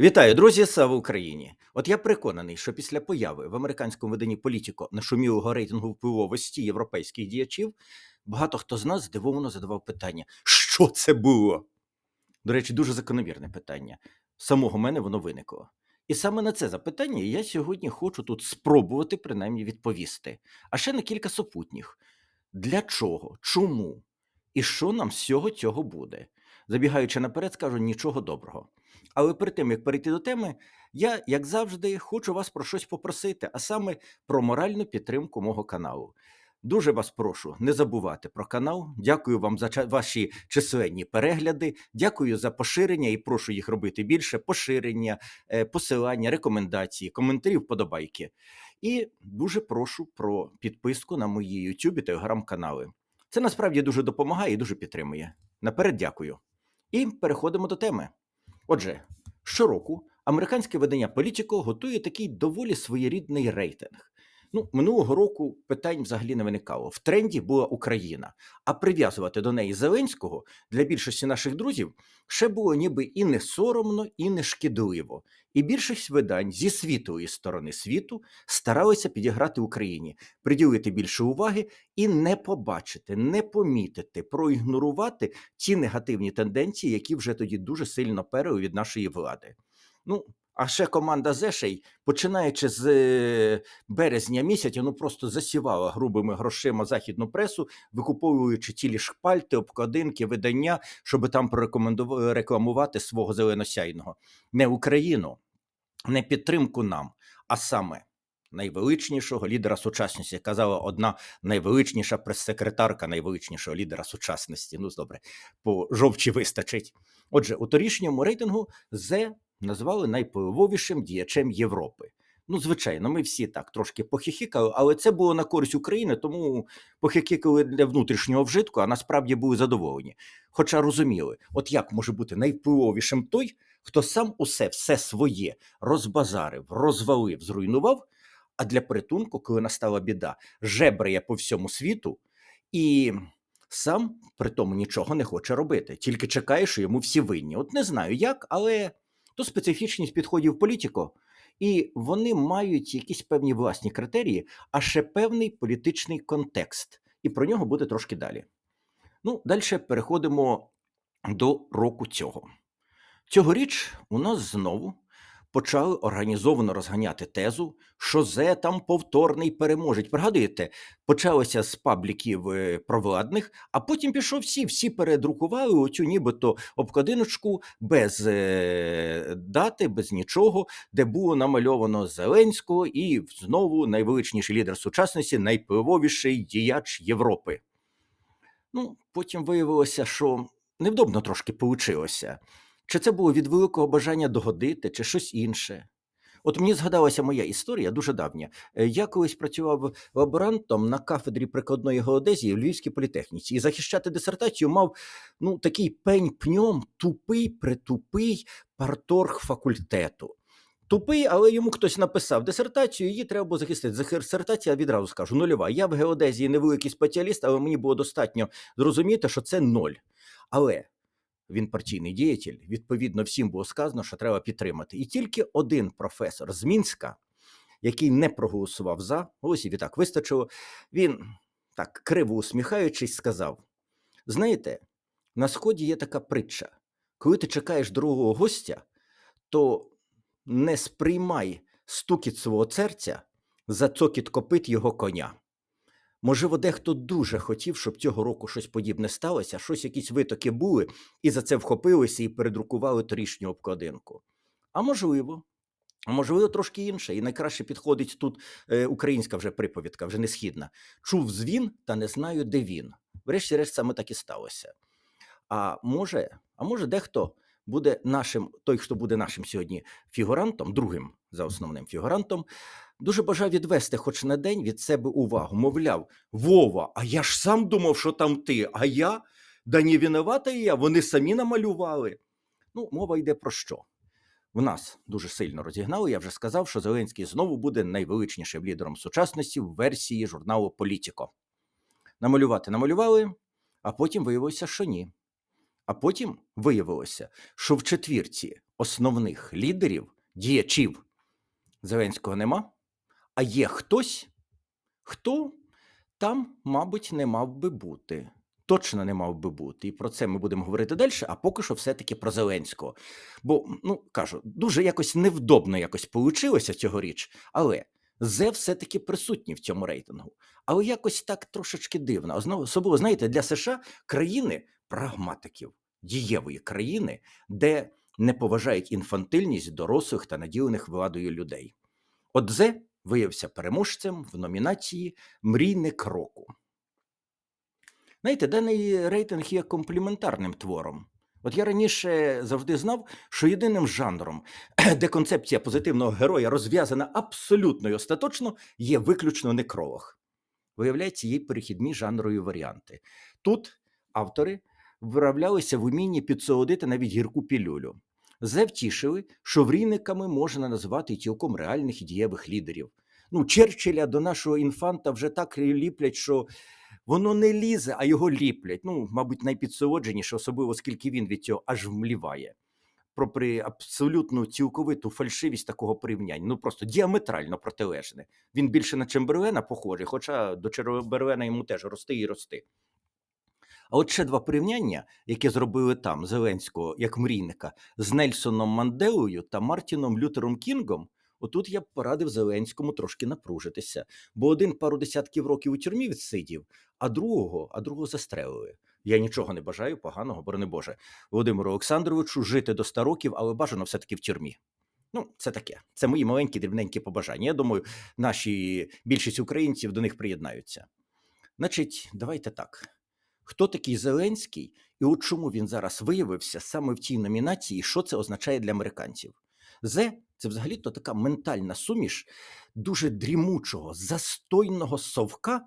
Вітаю, друзі! Слава Україні! От я переконаний, що після появи в американському виданні Політіко нашумілого рейтингу впливовості європейських діячів багато хто з нас здивовано задавав питання: що це було? До речі, дуже закономірне питання. Самого мене воно виникло. І саме на це запитання я сьогодні хочу тут спробувати принаймні відповісти. А ще на кілька супутніх: для чого, чому і що нам з всього цього буде? Забігаючи наперед, скажу нічого доброго. Але перед тим як перейти до теми, я, як завжди, хочу вас про щось попросити, а саме про моральну підтримку мого каналу. Дуже вас прошу не забувати про канал. Дякую вам за ваші численні перегляди. Дякую за поширення і прошу їх робити більше. Поширення, е, посилання, рекомендації, коментарі, вподобайки. І дуже прошу про підписку на мої YouTube і телеграм-канали. Це насправді дуже допомагає і дуже підтримує. Наперед дякую. І переходимо до теми. Отже, щороку американське видання Політіко готує такий доволі своєрідний рейтинг. Ну, минулого року питань взагалі не виникало. В тренді була Україна, а прив'язувати до неї Зеленського для більшості наших друзів ще було ніби і не соромно, і не шкідливо. І більшість видань зі світової сторони світу старалися підіграти Україні, приділити більше уваги і не побачити, не помітити, проігнорувати ті негативні тенденції, які вже тоді дуже сильно перли від нашої влади. Ну, а ще команда Зешей, починаючи з е, березня місяця, ну просто засівала грубими грошима західну пресу, викуповуючи цілі шпальти, обкладинки, видання, щоб там прорекомендувати рекламувати свого зеленосяйного. Не Україну, не підтримку нам, а саме найвеличнішого лідера сучасності. Казала одна найвеличніша прес-секретарка найвеличнішого лідера сучасності. Ну, добре, по жовчі вистачить. Отже, у торішньому рейтингу Зе назвали найвпливовішим діячем Європи. Ну, звичайно, ми всі так трошки похихикали, але це було на користь України, тому похихикали для внутрішнього вжитку, а насправді були задоволені. Хоча розуміли, от як може бути найвпливовішим той, хто сам усе все своє розбазарив, розвалив, зруйнував, а для порятунку, коли настала біда, жебрає по всьому світу і сам при тому нічого не хоче робити, тільки чекає, що йому всі винні. От не знаю як, але то специфічність підходів політико, і вони мають якісь певні власні критерії, а ще певний політичний контекст. І про нього буде трошки далі. Ну, далі переходимо до року цього. Цьогоріч у нас знову почали організовано розганяти тезу, що Зе там повторний переможець. Пригадуєте, почалося з пабліків е, провладних, а потім пішов всі, всі передрукували оцю нібито обкладиночку без е, дати, без нічого, де було намальовано Зеленського і знову найвеличніший лідер сучасності, найвпливовіший діяч Європи. Ну, потім виявилося, що невдобно трошки получилося. Чи це було від великого бажання догодити, чи щось інше. От мені згадалася моя історія дуже давня. Е, Я колись працював лаборантом на кафедрі прикладної геодезії в Львівській політехніці, і захищати дисертацію мав ну, такий пень пньом, тупий, притупий парторг факультету. Тупий, але йому хтось написав дисертацію, її треба було захистити. Дисертація відразу скажу, нульова. Я в геодезії невеликий спеціаліст, але мені було достатньо зрозуміти, що це ноль. Але він партійний діятель. Відповідно, всім було сказано, що треба підтримати. І тільки один професор з Мінська, який не проголосував за, ось і відтак вистачило. Він так криво усміхаючись, сказав: Знаєте, на сході є така притча: коли ти чекаєш другого гостя, то не сприймай стукіт свого серця за цокіт копит його коня. Можливо, дехто дуже хотів, щоб цього року щось подібне сталося, щось якісь витоки були, і за це вхопилися і передрукували торішню обкладинку. А можливо, а можливо, трошки інше, і найкраще підходить тут е, українська вже приповідка, вже не східна. Чув звін, та не знаю, де він. Врешті-решт саме так і сталося. А може, а може, дехто буде нашим, той, хто буде нашим сьогодні фігурантом, другим за основним фігурантом, дуже бажав відвести хоч на день від себе увагу. Мовляв, Вова, а я ж сам думав, що там ти, а я? Да не винувата я, вони самі намалювали. Ну, мова йде про що? В нас дуже сильно розігнали. Я вже сказав, що Зеленський знову буде найвеличнішим лідером сучасності в версії журналу Політіко. Намалювати намалювали, а потім виявилося, що ні. А потім виявилося, що в четвірці основних лідерів, діячів Зеленського нема, а є хтось, хто там, мабуть, не мав би бути. Точно не мав би бути. І про це ми будемо говорити далі, а поки що все-таки про Зеленського. Бо, ну кажу, дуже якось невдобно якось получилося цьогоріч, але Зе все-таки присутній в цьому рейтингу. Але якось так трошечки дивно. Особливо, знаєте, для США країни прагматиків, дієвої країни, де не поважають інфантильність дорослих та наділених владою людей. От Зе виявився переможцем в номінації Мрійник року. Знаєте, даний рейтинг є компліментарним твором. От я раніше завжди знав, що єдиним жанром, де концепція позитивного героя розв'язана абсолютно і остаточно, є виключно некролог. Виявляється, є перехідні жанрові варіанти. Тут автори виравлялися в умінні підсолодити навіть гірку пілюлю. Зе втішили, що врійниками можна назвати цілком реальних і дієвих лідерів. Ну, Черчилля до нашого інфанта вже так ліплять, що воно не лізе, а його ліплять. Ну, мабуть, найпідсолодженіше, особливо оскільки він від цього аж вмліває. Про абсолютну цілковиту фальшивість такого порівняння. Ну просто діаметрально протилежне. Він більше на Чемберлена похожий, хоча до Чемберлена йому теж рости і рости. А от ще два порівняння, які зробили там Зеленського як мрійника з Нельсоном Манделою та Мартіном Лютером Кінгом. Отут я б порадив Зеленському трошки напружитися, бо один пару десятків років у тюрмі відсидів, а другого, а другого застрелили. Я нічого не бажаю поганого, борони Боже, Володимиру Олександровичу жити до 100 років, але бажано все-таки в тюрмі. Ну, це таке. Це мої маленькі дрібненькі побажання. Я думаю, наші більшість українців до них приєднаються. Значить, давайте так. Хто такий Зеленський, і от чому він зараз виявився саме в тій номінації, і що це означає для американців? Зе це взагалі-то така ментальна суміш дуже дрімучого, застойного совка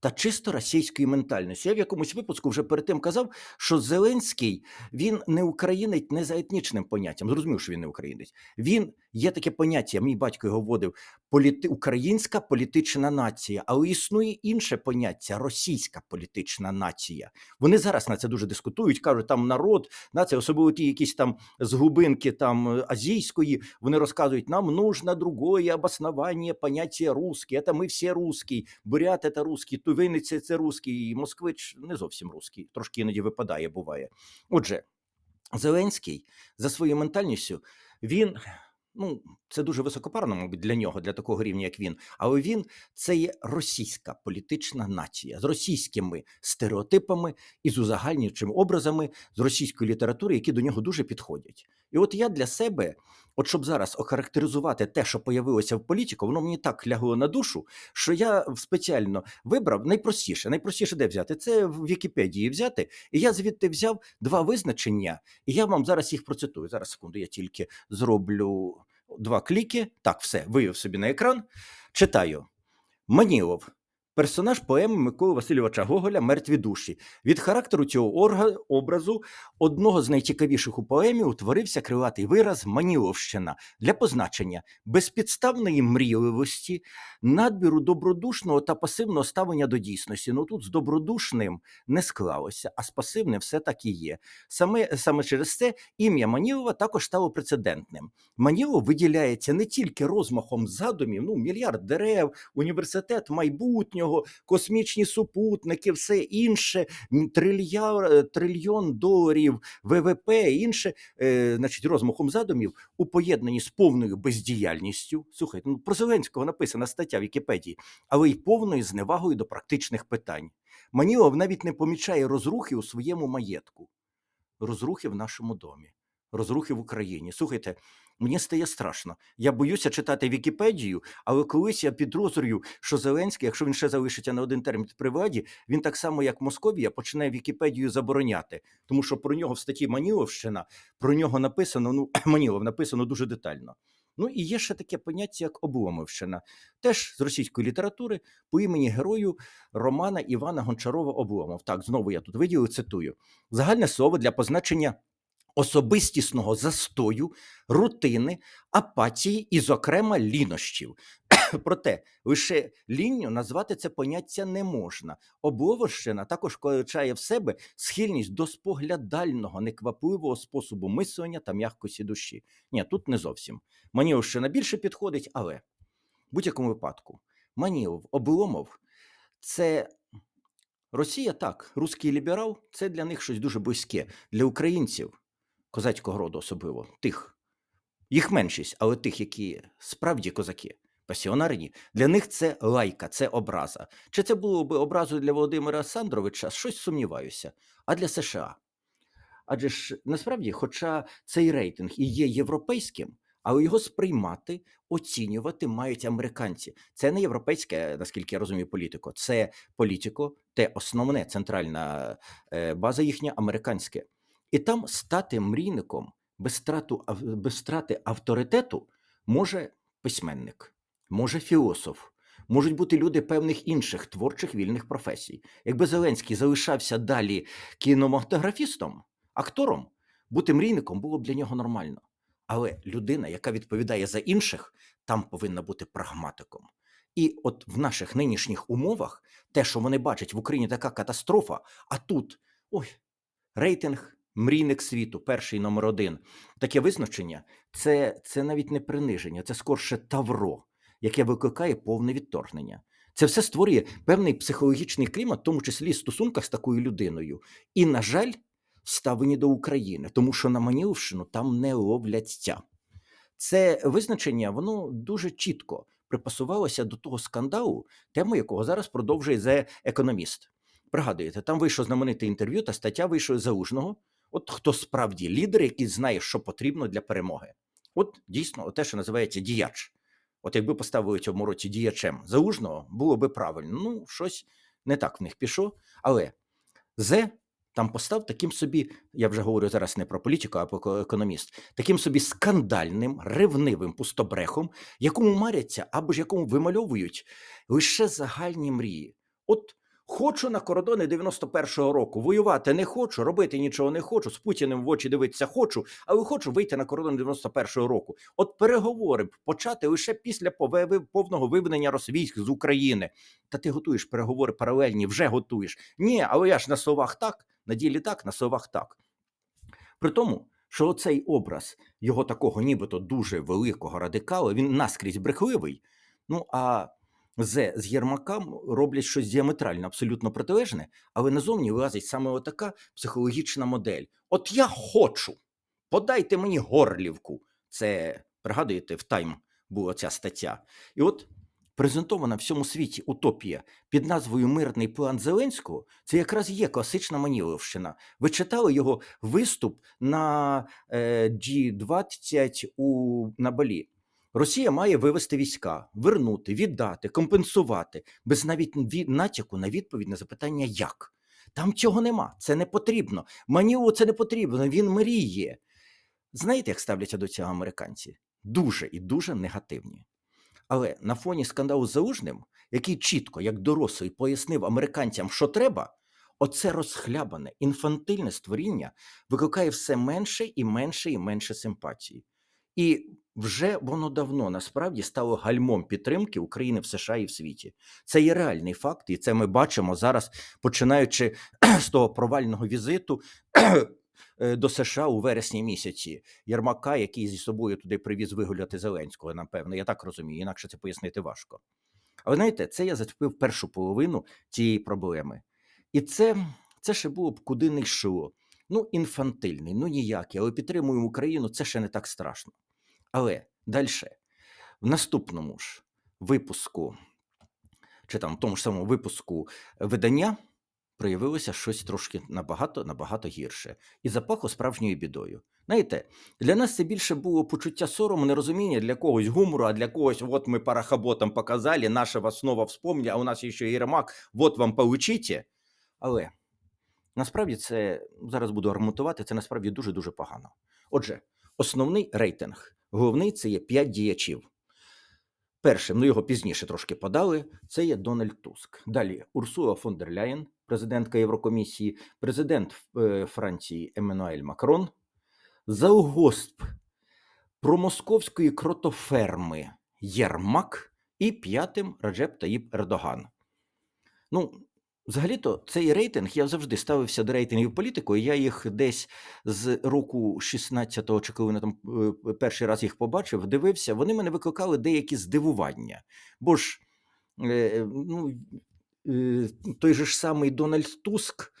та чисто російської ментальності. Я в якомусь випуску вже перед тим казав, що Зеленський він не українець не за етнічним поняттям. Зрозумів, що він не українець. Він є таке поняття, мій батько його вводив політи... українська політична нація, але існує інше поняття російська політична нація. Вони зараз на це дуже дискутують. кажуть, там народ, нація, особливо ті якісь там з глибинки там е, азійської. Вони розказують, нам нужно другое обоснование поняття русський. Це ми всі русські, бурят це русський, тувинець це русський, москвич не зовсім русський, трошки іноді випадає, буває. Отже, Зеленський за своєю ментальністю він. Ну, це дуже високопарно, мабуть, для нього, для такого рівня, як він. Але він це є російська політична нація з російськими стереотипами і з узагальнюючими образами з російської літератури, які до нього дуже підходять. І от я для себе, от щоб зараз охарактеризувати те, що появилося в політику, воно мені так лягло на душу, що я спеціально вибрав найпростіше. Найпростіше де взяти це в Вікіпедії взяти. І я звідти взяв два визначення, і я вам зараз їх процитую. Зараз секунду, я тільки зроблю два кліки. Так, все, вивів собі на екран. Читаю. Манілов. Персонаж поеми Миколи Васильовича Гоголя Мертві душі. Від характеру цього образу одного з найцікавіших у поемі утворився крилатий вираз Маніловщина для позначення безпідставної мрійливості, надбіру добродушного та пасивного ставлення до дійсності. Ну тут з добродушним не склалося, а з пасивним все так і є. Саме, саме через це ім'я Манілова також стало прецедентним. Манілов виділяється не тільки розмахом задумів, ну мільярд дерев, університет майбутнього, космічні супутники, все інше, трилья, трильйон доларів, ВВП, інше, е, значить, розмахом задумів у поєднанні з повною бездіяльністю. Слухайте, ну про Зеленського написана стаття в Вікіпедії, але й повною зневагою до практичних питань. Манілов навіть не помічає розрухи у своєму маєтку, розрухи в нашому домі, розрухи в Україні. Слухайте, мені стає страшно. Я боюся читати Вікіпедію, але колись я підозрюю, що Зеленський, якщо він ще залишиться на один термін при владі, він так само, як Московія, починає Вікіпедію забороняти, тому що про нього в статті Маніловщина про нього написано. Ну, Манілов написано дуже детально. Ну і є ще таке поняття, як Обломовщина, теж з російської літератури по імені герою Романа Івана Гончарова Обломов. Так, знову я тут виділив, цитую. Загальне слово для позначення особистісного застою, рутини, апатії і, зокрема, лінощів. Проте лише лінню назвати це поняття не можна. Обловощина також включає в себе схильність до споглядального, неквапливого способу мислення та м'якості душі. Ні, тут не зовсім. Маніловщина більше підходить, але в будь-якому випадку Манілов, Обломов це Росія так, русський ліберал це для них щось дуже близьке. Для українців, козацького роду особливо, тих. Їх меншість, але тих, які справді козаки, пасіонарні, для них це лайка, це образа. Чи це було б образою для Володимира Сандровича? Щось сумніваюся. А для США? Адже ж насправді, хоча цей рейтинг і є європейським, але його сприймати, оцінювати мають американці. Це не європейське, наскільки я розумію, політико, це політико, те основне центральна е, база їхня американське. І там стати мрійником без, страту, без страти авторитету може письменник, може філософ, можуть бути люди певних інших творчих вільних професій. Якби Зеленський залишався далі кінематографістом, актором, бути мрійником було б для нього нормально. Але людина, яка відповідає за інших, там повинна бути прагматиком. І от в наших нинішніх умовах те, що вони бачать в Україні така катастрофа, а тут ой, рейтинг мрійник світу, перший номер один. Таке визначення це, це навіть не приниження, це скорше тавро, яке викликає повне відторгнення. Це все створює певний психологічний клімат, в тому числі в стосунках з такою людиною. І, на жаль, ставлені до України, тому що на Маніловщину там не ловляться. Це визначення воно дуже чітко припасувалося до того скандалу, тему якого зараз продовжує The Economist. Пригадуєте, там вийшло знамените інтерв'ю та стаття вийшла Залужного. От хто справді лідер, який знає, що потрібно для перемоги. От дійсно, те, що називається діяч. От якби поставили цьому році діячем залужного, було би правильно. Ну, щось не так в них пішло. Але Зе там постав таким собі, я вже говорю зараз не про політику, а про економіст, таким собі скандальним, ревнивим пустобрехом, якому маряться або ж якому вимальовують лише загальні мрії. От хочу на кордони 91-го року, воювати не хочу, робити нічого не хочу, з Путіним в очі дивитися хочу, але хочу вийти на кордони 91-го року. От переговори почати лише після повного виведення російськ з України. Та ти готуєш переговори паралельні, вже готуєш. Ні, але я ж на словах так, на ділі так, на словах так. При тому, що оцей образ його такого нібито дуже великого радикала, він наскрізь брехливий. Ну а Зе з Єрмакам роблять щось діаметрально, абсолютно протилежне, але назовні вилазить саме отака психологічна модель. От я хочу, подайте мені горлівку. Це пригадуєте, в Тайм була ця стаття. І от презентована в всьому світі утопія під назвою Мирний план Зеленського це якраз є класична Маніловщина. Ви читали його виступ на е, G20 у, на Балі. Росія має вивести війська, вернути, віддати, компенсувати, без навіть натяку на відповідь на запитання як. Там цього нема, це не потрібно. Манілу це не потрібно, він мріє. Знаєте, як ставляться до цього американці? Дуже і дуже негативні. Але на фоні скандалу з Залужним, який чітко, як дорослий, пояснив американцям, що треба, оце розхлябане, інфантильне створіння викликає все менше і менше і менше симпатії. І вже воно давно насправді стало гальмом підтримки України в США і в світі. Це є реальний факт, і це ми бачимо зараз, починаючи з того провального візиту е, до США у вересні місяці. Єрмака, який зі собою туди привіз вигуляти Зеленського, напевно, я так розумію, інакше це пояснити важко. Але знаєте, це я зачепив першу половину цієї проблеми. І це, це ще було б куди не йшло. Ну, інфантильний, ну ніякий, але підтримуємо Україну, це ще не так страшно. Але далі, в наступному ж випуску, чи там в тому ж самому випуску видання, проявилося щось трошки набагато набагато гірше і запахло справжньою бідою. Знаєте, для нас це більше було почуття сорому, нерозуміння для когось гумору, а для когось, от ми парахаботам показали, наша вас снова вспомнили, а у нас ще Єрмак, от вам получите. Але насправді це зараз буду аргументувати, це насправді дуже дуже погано. Отже, основний рейтинг. Головний це є 5 діячів. Першим, ну його пізніше трошки подали, це є Дональд Туск. Далі Урсула фон дер Ляєн, президентка Єврокомісії, президент е, Франції Еммануель Макрон, завгосп промосковської кротоферми Єрмак і п'ятим Раджеп Таїп Ердоган. Ну, взагалі-то цей рейтинг я завжди ставився до рейтингів політику, і я їх десь з року 16-го, чи коли вони там е, перший раз їх побачив, дивився, вони мене викликали деякі здивування. Бо ж е, ну, е, той же ж самий Дональд Туск,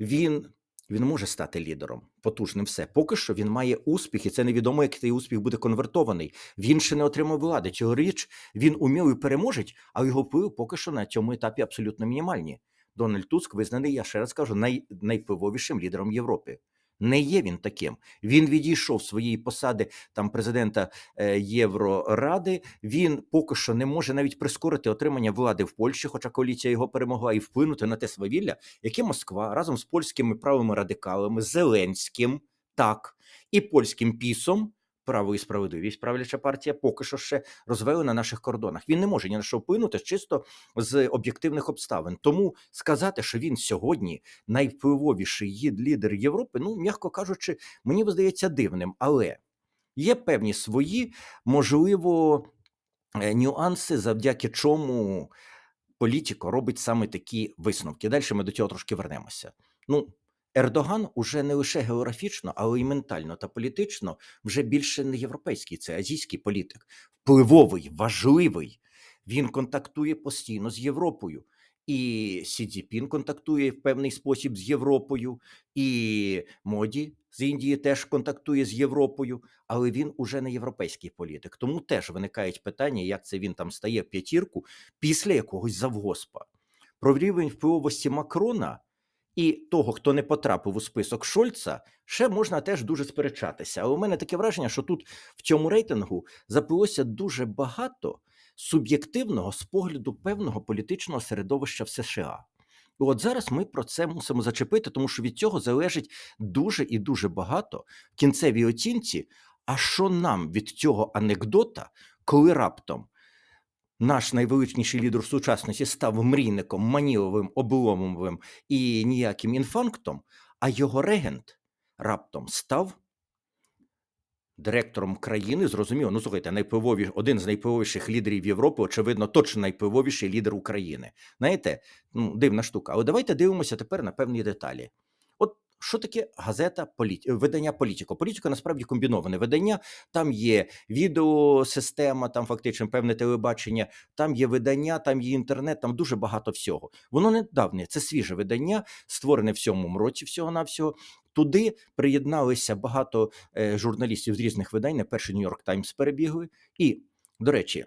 він. Він може стати лідером, потужним все. Поки що він має успіх, і це невідомо, як цей успіх буде конвертований. Він ще не отримав влади. Цьогоріч він умілий переможець, а його вплив поки що на цьому етапі абсолютно мінімальні. Дональд Туск визнаний, я ще раз кажу, най, найвпливовішим лідером Європи. Не є він таким. Він відійшов своєї посади там президента е, Євроради. Він поки що не може навіть прискорити отримання влади в Польщі, хоча коаліція його перемогла, і вплинути на те свавілля, яке Москва разом з польськими правими радикалами, Зеленським, так і польським пісом. Право і справедливість, правляча партія, поки що ще розвели на наших кордонах. Він не може ні на що вплинути чисто з об'єктивних обставин. Тому сказати, що він сьогодні найвпливовіший лідер Європи, ну м'яко кажучи, мені здається дивним. Але є певні свої, можливо, е, нюанси, завдяки чому політико робить саме такі висновки. Далі ми до цього трошки вернемося. Ну, Ердоган уже не лише географічно, але й ментально та політично вже більше не європейський, це азійський політик, впливовий, важливий. Він контактує постійно з Європою. І Сі Цзіпін контактує в певний спосіб з Європою, і Моді з Індії теж контактує з Європою, але він уже не європейський політик. Тому теж виникають питання, як це він там стає в п'ятірку після якогось завгоспа. Про рівень впливовості Макрона і того, хто не потрапив у список Шольца, ще можна теж дуже сперечатися. Але у мене таке враження, що тут в цьому рейтингу запилося дуже багато суб'єктивного з погляду певного політичного середовища в США. І от зараз ми про це мусимо зачепити, тому що від цього залежить дуже і дуже багато в кінцевій оцінці. А що нам від цього анекдота, коли раптом наш найвеличніший лідер в сучасності став мрійником, маніловим, обломовим і ніяким інфанктом, а його регент раптом став директором країни, зрозуміло, ну слухайте, найпливові, один з найпливовіших лідерів Європи, очевидно, точно найпливовіший лідер України. Знаєте, ну дивна штука. Але давайте дивимося тепер на певні деталі. Що таке газета політі... видання Політіко? Політіко насправді комбіноване видання. Там є відеосистема, там фактично певне телебачення, там є видання, там є інтернет, там дуже багато всього. Воно недавнє, це свіже видання, створене в сьомому році всього навсього Туди приєдналися багато е, журналістів з різних видань. Не перший Нью-Йорк Таймс перебігли. І, до речі,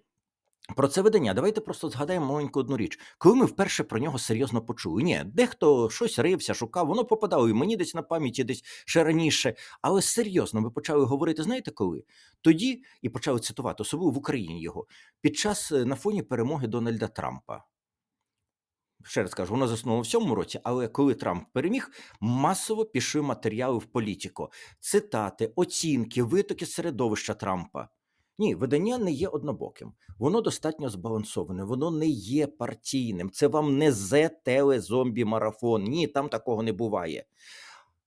про це видання. Давайте просто згадаємо маленьку одну річ. Коли ми вперше про нього серйозно почули. Ні, дехто щось рився, шукав, воно попадало і мені десь на пам'яті, десь ще раніше. Але серйозно ми почали говорити, знаєте коли? Тоді і почали цитувати, особливо в Україні його, під час е, на фоні перемоги Дональда Трампа ще раз кажу, воно заснуло в цьому році, але коли Трамп переміг, масово пішли матеріали в політику, цитати, оцінки, витоки середовища Трампа. Ні, видання не є однобоким, воно достатньо збалансоване, воно не є партійним. Це вам не зе теле зомбі марафон. Ні, там такого не буває.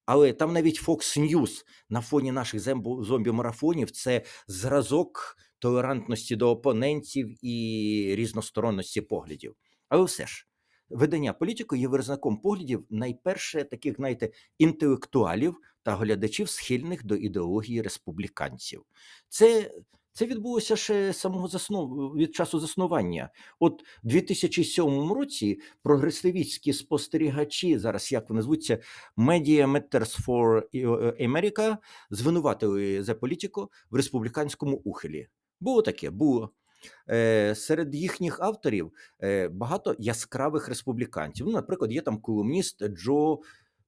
Але там навіть Fox News на фоні наших зомбі марафонів це зразок толерантності до опонентів і різносторонності поглядів. Але все ж видання політико є виразником поглядів найперше таких, знаєте, інтелектуалів та глядачів, схильних до ідеології республіканців. Це це відбулося ще самого заснов... від часу заснування. От у 2007 році прогресивістські спостерігачі, зараз як вони звуться, Media Matters for America, звинуватили за політику в республіканському ухилі. Було таке, було. Е, серед їхніх авторів е, багато яскравих республіканців. Ну, наприклад, є там колумніст Джо.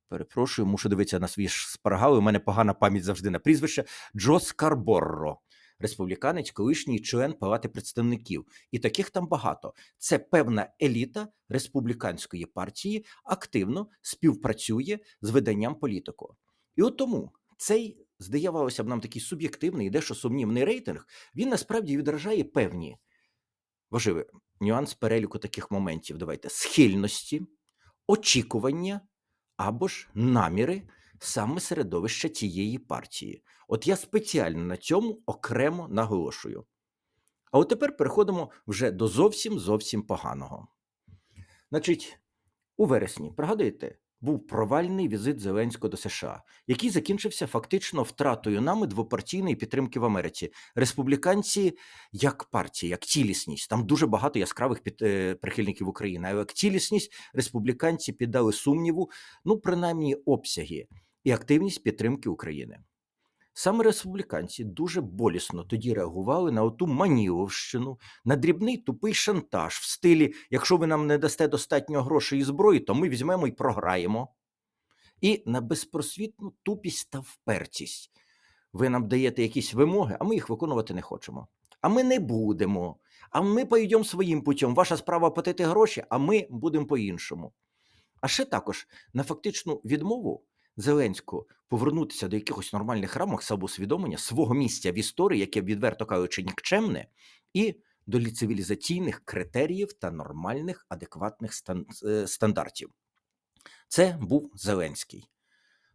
Перепрошую, мушу дивитися на свій спаргали. У мене погана пам'ять завжди на прізвище Джо Скарборро, республіканець, колишній член Палати представників. І таких там багато. Це певна еліта республіканської партії активно співпрацює з виданням політико. І от тому цей здавалося б, нам такий суб'єктивний дещо сумнівний рейтинг, він насправді відражає певні важливі нюанс переліку таких моментів. Давайте схильності, очікування або ж наміри саме середовища цієї партії. От я спеціально на цьому окремо наголошую. А от тепер переходимо вже до зовсім зовсім поганого. Значить, у вересні, пригадуєте, був провальний візит Зеленського до США, який закінчився фактично втратою нами двопартійної підтримки в Америці. Республіканці як партія, як цілісність. Там дуже багато яскравих під, е, прихильників України. А як цілісність республіканці піддали сумніву, ну принаймні обсяги і активність підтримки України. Саме республіканці дуже болісно тоді реагували на оту маніловщину, на дрібний тупий шантаж в стилі: якщо ви нам не дасте достатньо грошей і зброї, то ми візьмемо і програємо. І на безпросвітну тупість та впертість. Ви нам даєте якісь вимоги, а ми їх виконувати не хочемо. А ми не будемо. А ми пойдемо своїм путем. Ваша справа платити гроші, а ми будемо по-іншому. А ще також на фактичну відмову Зеленського повернутися до якихось нормальних рамок самоусвідомлення свого місця в історії, яке, відверто кажучи, нікчемне, і до цивілізаційних критеріїв та нормальних адекватних е, стандартів. Це був Зеленський.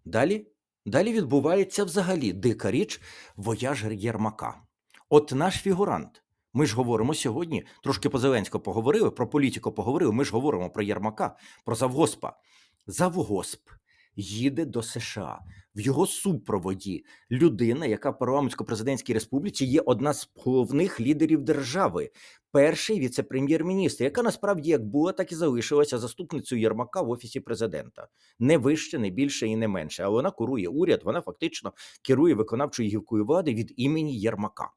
Далі, далі відбувається взагалі дика річ вояжер Єрмака. От наш фігурант. Ми ж говоримо сьогодні, трошки по Зеленського поговорили, про політику поговорили. Ми ж говоримо про Єрмака, про Завгоспа. Завгосп їде до США. В його супроводі людина, яка в парламентсько-президентській республіці є одна з головних лідерів держави, перший віце-прем'єр-міністр, яка насправді як була, так і залишилася заступницею Єрмака в офісі президента. Не вище, не більше і не менше. А вона курує уряд, вона фактично керує виконавчою гілкою влади від імені Єрмака.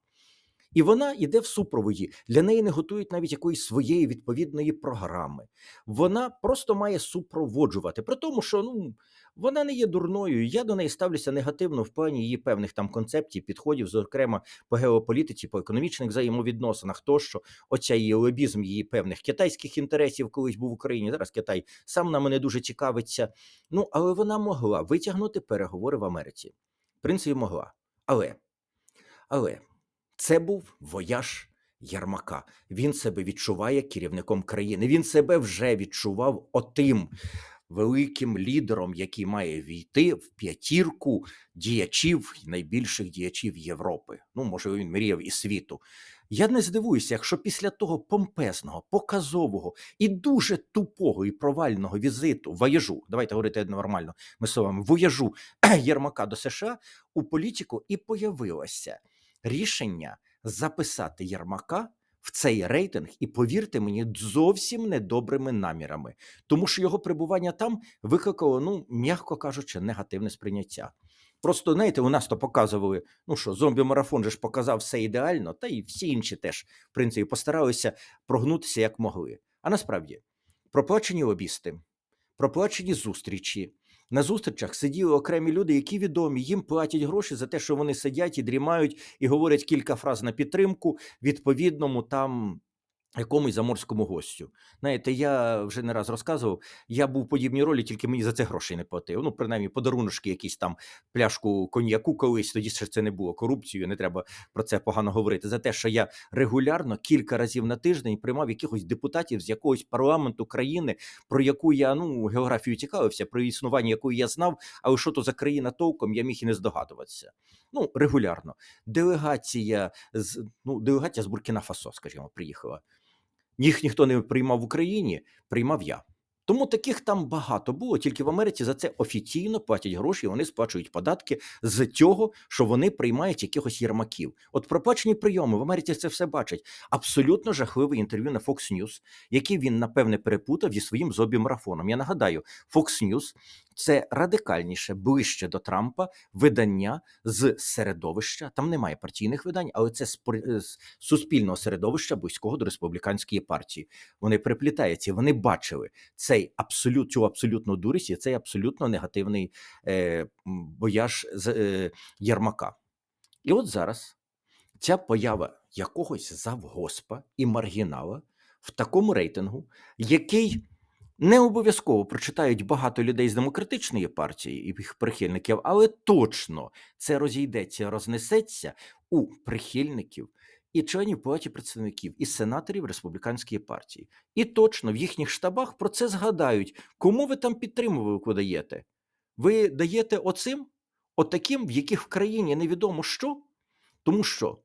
І вона йде в супроводі. Для неї не готують навіть якоїсь своєї відповідної програми. Вона просто має супроводжувати. При тому, що ну вона не є дурною. Я до неї ставлюся негативно в плані її певних там концепцій, підходів, зокрема по геополітиці, по економічних взаємовідносинах. Тощо, оця її лобізм її певних китайських інтересів колись був в Україні. Зараз Китай сам нами не дуже цікавиться. Ну але вона могла витягнути переговори в Америці. В принципі, могла. Але, але це був вояж Ярмака. Він себе відчуває керівником країни. Він себе вже відчував отим великим лідером, який має війти в п'ятірку діячів, найбільших діячів Європи. Ну, може, він мріяв і світу. Я не здивуюся, якщо після того помпезного, показового і дуже тупого і провального візиту вояжу, давайте говорити нормально, ми словами, вояжу Єрмака до США у політику і появилося рішення записати Єрмака в цей рейтинг, і повірте мені, зовсім недобрими намірами, тому що його перебування там викликало, ну м'яко кажучи, негативне сприйняття. Просто знаєте, у нас то показували, ну що зомбі-марафон же ж показав все ідеально, та й всі інші теж, в принципі, постаралися прогнутися як могли. А насправді проплачені лобісти, проплачені зустрічі. На зустрічах сиділи окремі люди, які відомі, їм платять гроші за те, що вони сидять і дрімають і говорять кілька фраз на підтримку. Відповідному там якомусь заморському гостю. Знаєте, я вже не раз розказував, я був в подібній ролі, тільки мені за це грошей не платив. Ну, принаймні, подаруночки, якісь там пляшку коньяку колись, тоді ще це не було корупцією, не треба про це погано говорити. За те, що я регулярно кілька разів на тиждень приймав якихось депутатів з якогось парламенту країни, про яку я ну географію цікавився, про існування якої я знав, але що то за країна толком, я міг і не здогадуватися. Ну, регулярно. Делегація з ну, делегація з Буркіна Фасо, скажімо, приїхала. Їх ніхто не приймав в Україні, приймав я. Тому таких там багато було. Тільки в Америці за це офіційно платять гроші. і Вони сплачують податки з цього, що вони приймають якихось єрмаків. От проплачені прийоми в Америці це все бачать. Абсолютно жахливе інтерв'ю на Fox News, яке він напевне перепутав зі своїм зобі-марафоном. Я нагадаю, Fox News – це радикальніше, ближче до Трампа видання з середовища. Там немає партійних видань, але це з суспільного середовища близького до республіканської партії. Вони переплітаються, вони бачили цей абсолют, цю абсолютну дурість і цей абсолютно негативний е, бояж з е, Єрмака. І от зараз ця поява якогось завгоспа і маргінала в такому рейтингу, який не обов'язково прочитають багато людей з демократичної партії і їх прихильників, але точно це розійдеться, рознесеться у прихильників і членів палаті представників, і сенаторів республіканської партії. І точно в їхніх штабах про це згадають. Кому ви там підтримували даєте? Ви даєте оцим, отаким, в яких в країні невідомо що, тому що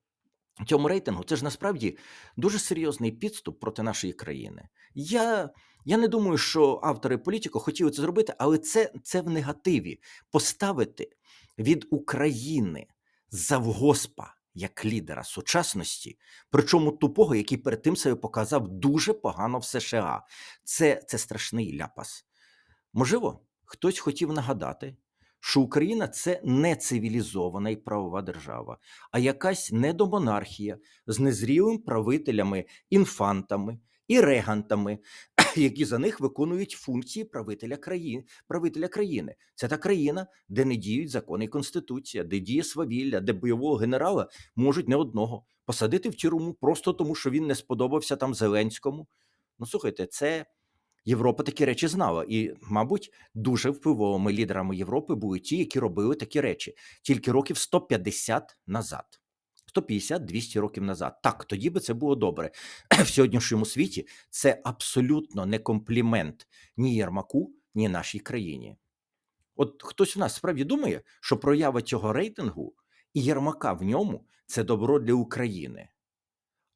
цьому рейтингу це ж насправді дуже серйозний підступ проти нашої країни. Я, я не думаю, що автори політико хотіли це зробити, але це, це в негативі поставити від України завгоспа як лідера сучасності, причому тупого, який перед тим себе показав дуже погано в США. Це, це страшний ляпас. Можливо, хтось хотів нагадати, що Україна це не цивілізована і правова держава, а якась недомонархія з незрілим правителями, інфантами і регантами, які за них виконують функції правителя країни. Правителя країни. Це та країна, де не діють закони і конституція, де діє свавілля, де бойового генерала можуть не одного посадити в тюрму просто тому, що він не сподобався там Зеленському. Ну слухайте, це. Європа такі речі знала, і, мабуть, дуже впливовими лідерами Європи були ті, які робили такі речі тільки років 150 назад. 150-200 років назад. Так, тоді би це було добре. В сьогоднішньому світі це абсолютно не комплімент ні Єрмаку, ні нашій країні. От хтось у нас справді думає, що проява цього рейтингу і Єрмака в ньому це добро для України.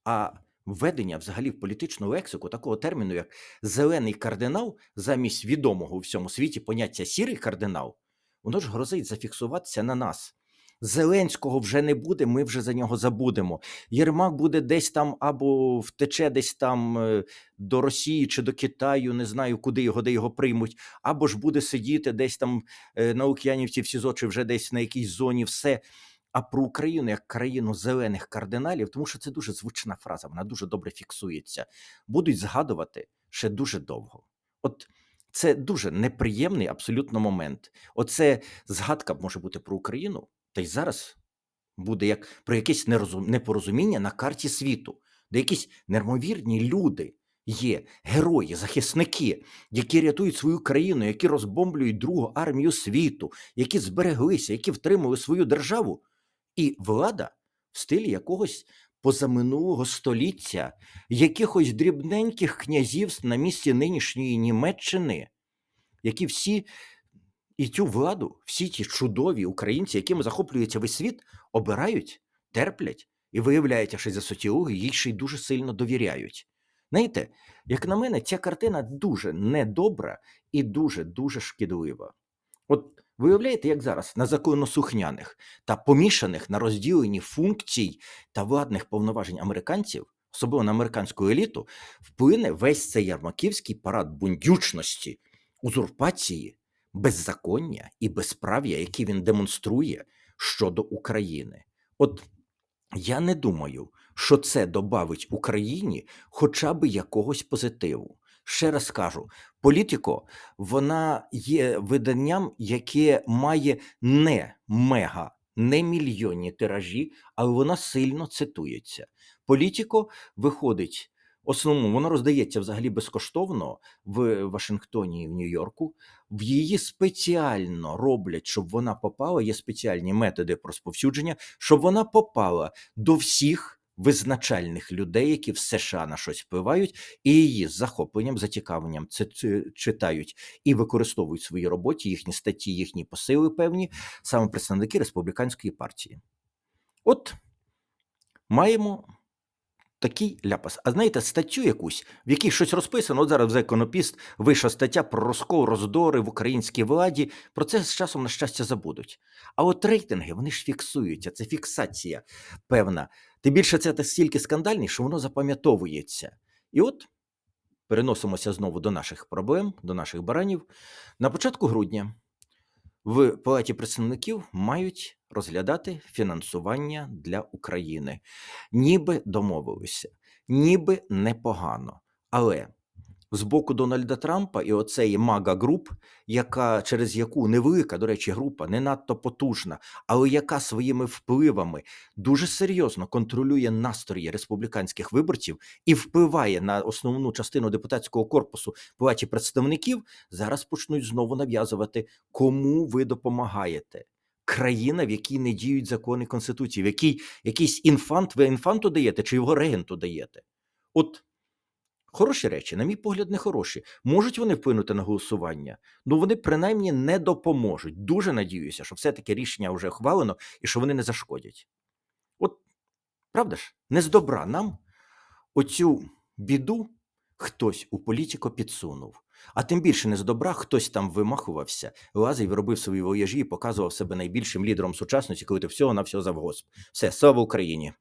А введення взагалі в політичну лексику такого терміну, як зелений кардинал, замість відомого у всьому світі поняття сірий кардинал, воно ж грозить зафіксуватися на нас. Зеленського вже не буде, ми вже за нього забудемо. Єрмак буде десь там або втече десь там е, до Росії чи до Китаю, не знаю, куди його, де його приймуть, або ж буде сидіти десь там е, на Лук'янівці в СІЗО, чи вже десь на якійсь зоні все. А про Україну як країну зелених кардиналів, тому що це дуже звучна фраза, вона дуже добре фіксується, будуть згадувати ще дуже довго. От це дуже неприємний абсолютно момент. Оце згадка може бути про Україну, та й зараз буде як про якесь непорозуміння на карті світу, де якісь неймовірні люди є, герої, захисники, які рятують свою країну, які розбомблюють другу армію світу, які збереглися, які втримали свою державу, і влада в стилі якогось позаминулого століття, якихось дрібненьких князів на місці нинішньої Німеччини, які всі і цю владу, всі ті чудові українці, якими захоплюється весь світ, обирають, терплять і виявляється, що за соціологи їй ще й дуже сильно довіряють. Знаєте, як на мене, ця картина дуже недобра і дуже дуже шкідлива. От виявляєте, як зараз на законосухняних та помішаних на розділенні функцій та владних повноважень американців, особливо на американську еліту, вплине весь цей ярмаківський парад бундючності, узурпації, беззаконня і безправ'я, які він демонструє щодо України. От я не думаю, що це добавить Україні хоча б якогось позитиву. Ще раз кажу, політико вона є виданням, яке має не мега, не мільйонні тиражі, але вона сильно цитується. Політико виходить. Основному воно роздається взагалі безкоштовно в Вашингтоні і в Нью-Йорку. В її спеціально роблять, щоб вона попала. Є спеціальні методи розповсюдження, щоб вона попала до всіх визначальних людей, які в США на щось впливають, і її з захопленням, зацікавленням це читають і використовують в своїй роботі їхні статті, їхні посили певні, саме представники республіканської партії. От маємо. Такий ляпас. А знаєте, статтю якусь, в якій щось розписано, от зараз в Економіст вийшла стаття про розкол, роздори в українській владі. Про це з часом, на щастя, забудуть. А от рейтинги вони ж фіксуються, це фіксація певна. Тим більше це стільки скандальні, що воно запам'ятовується. І от переносимося знову до наших проблем, до наших баранів. На початку грудня в Палаті представників мають розглядати фінансування для України, ніби домовилися, ніби непогано. Але з боку Дональда Трампа і оцеї мага груп, яка через яку невелика, до речі, група не надто потужна, але яка своїми впливами дуже серйозно контролює настрої республіканських виборців і впливає на основну частину депутатського корпусу палаті представників, зараз почнуть знову нав'язувати, кому ви допомагаєте. Країна, в якій не діють закони Конституції, в якій якийсь інфант, ви інфанту даєте чи його регенту даєте? От Хороші речі, на мій погляд, не хороші. Можуть вони вплинути на голосування? Ну вони принаймні не допоможуть. Дуже надіюся, що все-таки рішення вже ухвалено і що вони не зашкодять. От Правда ж? Не з добра нам оцю біду хтось у політико підсунув. А тим більше не з добра хтось там вимахувався, лазив, робив свої вояжі і показував себе найбільшим лідером сучасності, коли ти всього на всього завгосп. Все, слава Україні!